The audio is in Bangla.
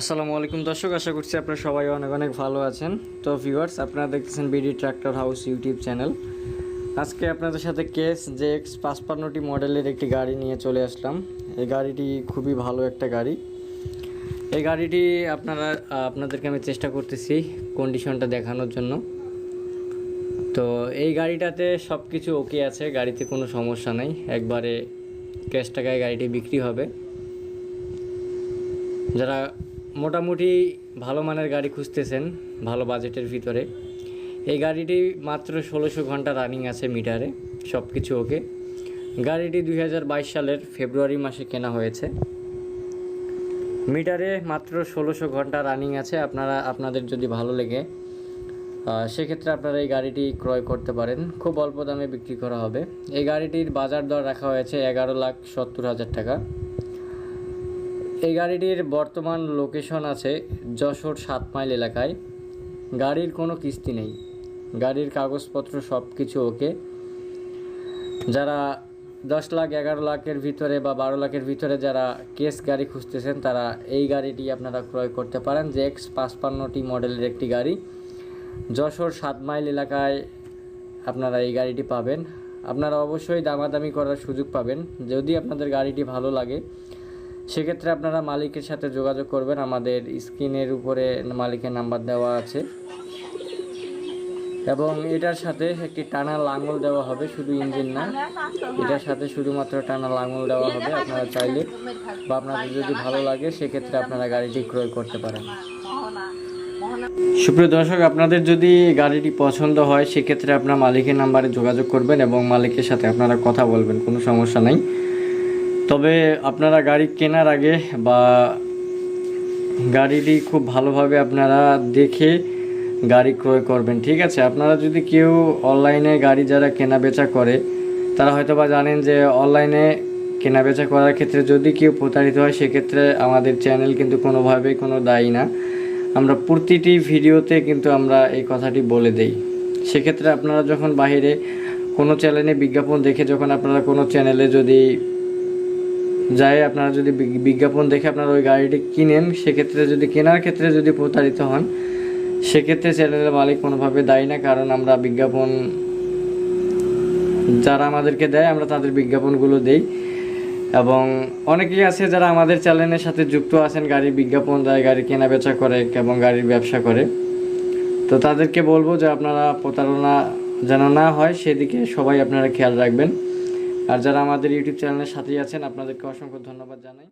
আসসালামু আলাইকুম দর্শক, আশা করছি আপনারা সবাই অনেক অনেক ভালো আছেন। তো ভিউয়ার্স আপনারা দেখতেছেন BD tractor house YouTube channel আজকে আপনাদের সাথে কেস জে এক্স পাঁচপান্নটি মডেলের একটি গাড়ি নিয়ে চলে আসলাম। এই গাড়িটি খুবই ভালো একটা গাড়ি। এই গাড়িটি আপনারা, আপনাদেরকে আমি চেষ্টা করতেছি কন্ডিশনটা দেখানোর জন্য। তো এই গাড়িটাতে সব কিছু ওকে আছে, গাড়িতে কোনো সমস্যা নেই। একবারে ক্যাশ টাকায় গাড়িটি বিক্রি হবে। যারা মোটামুটি ভালো মানের গাড়ি খুঁজতেছেন, ভালো বাজেটের ভিতরে। এই গাড়িটি মাত্র ষোলোশো ঘণ্টা রানিং আছে মিটারে সব কিছু ওকে গাড়িটি দুই হাজার বাইশ সালের ফেব্রুয়ারি মাসে কেনা হয়েছে। মিটারে মাত্র ষোলোশো ঘণ্টা রানিং আছে, আপনারা, আপনাদের যদি ভালো লেগে সেক্ষেত্রে আপনারা এই গাড়িটি ক্রয় করতে পারেন। খুব অল্প দামে বিক্রি করা হবে। এই গাড়িটির বাজার দর রাখা হয়েছে এগারো লাখ সত্তর হাজার টাকা। এই গাড়িটির বর্তমান লোকেশন আছে যশোর সাত মাইল এলাকায়। গাড়ির কোনো কিস্তি নেই। গাড়ির কাগজপত্র সব কিছু ওকে। যারা দশ লাখ, এগারো লাখের ভিতরে বা বারো লাখের ভিতরে যারা কেস গাড়ি খুঁজতেছেন, তারা এই গাড়িটি আপনারা ক্রয় করতে পারেন। যে এক্স পাঁচপান্নটি মডেলের একটি গাড়ি। যশোর সাত মাইল এলাকায় আপনারা এই গাড়িটি পাবেন। আপনারা অবশ্যই দামাদামি করার সুযোগ পাবেন। যদি আপনাদের গাড়িটি ভালো লাগে সেক্ষেত্রে আপনারা মালিকের সাথে যোগাযোগ করবেন। আমাদের স্ক্রিনের উপরে মালিকের নাম্বার দেওয়া আছে। এবং এটার সাথে একটি টানা লাঙল দেওয়া হবে, শুধু ইঞ্জিন না। এটার সাথে শুধুমাত্র টানা লাঙল দেওয়া হবে, আপনারা চাইলে বা আপনাদের যদি ভালো লাগে, সেক্ষেত্রে আপনারা গাড়িটি ক্রয় করতে পারেন। সুপ্রিয় দর্শক, আপনাদের যদি গাড়িটি পছন্দ হয়, সেক্ষেত্রে আপনার মালিকের নাম্বারে যোগাযোগ করবেন এবং মালিকের সাথে আপনারা কথা বলবেন, কোনো সমস্যা নাই। তবে আপনারা গাড়ি কেনার আগে বা গাড়িটি খুব ভালোভাবে আপনারা দেখে গাড়ি ক্রয় করবেন, ঠিক আছে? আপনারা যদি কেউ অনলাইনে গাড়ি যারা কেনা বেচা করে, তারা হয়তো বা জানেন যে অনলাইনে কেনা বেচা করার ক্ষেত্রে যদি কেউ প্রতারিত হয়, সেক্ষেত্রে আমাদের চ্যানেল কিন্তু কোনোভাবেই কোনো দায়ী না। আমরা প্রতিটি ভিডিওতে কিন্তু আমরা এই কথাটি বলে দেই। সেক্ষেত্রে আপনারা যখন বাইরে কোনো চ্যানেলে বিজ্ঞাপন দেখে, যখন আপনারা কোনো চ্যানেলে যদি যায়, আপনারা যদি বিজ্ঞাপন দেখে আপনারা ওই গাড়িটি কিনেন, সেক্ষেত্রে যদি কেনার ক্ষেত্রে যদি প্রতারিত হন, সেক্ষেত্রে চ্যানেলের মালিক কোনোভাবে দায়ী না, কারণ আমরা বিজ্ঞাপন যারা আমাদেরকে দেয়, আমরা তাদের বিজ্ঞাপনগুলো দেই। এবং অনেকেই আছে যারা আমাদের চ্যানেলের সাথে যুক্ত আছেন গাড়ির বিজ্ঞাপন দেয়, গাড়ি কেনা বেচা করে, এবং গাড়ির ব্যবসা করে। তো তাদেরকে বলব যে আপনারা প্রতারণা যেন না হয়, সেদিকে সবাই আপনারা খেয়াল রাখবেন। আর যারা আমাদের ইউটিউব চ্যানেলের সাথেই আছেন আপনাদেরকে অসংখ্য ধন্যবাদ জানাই।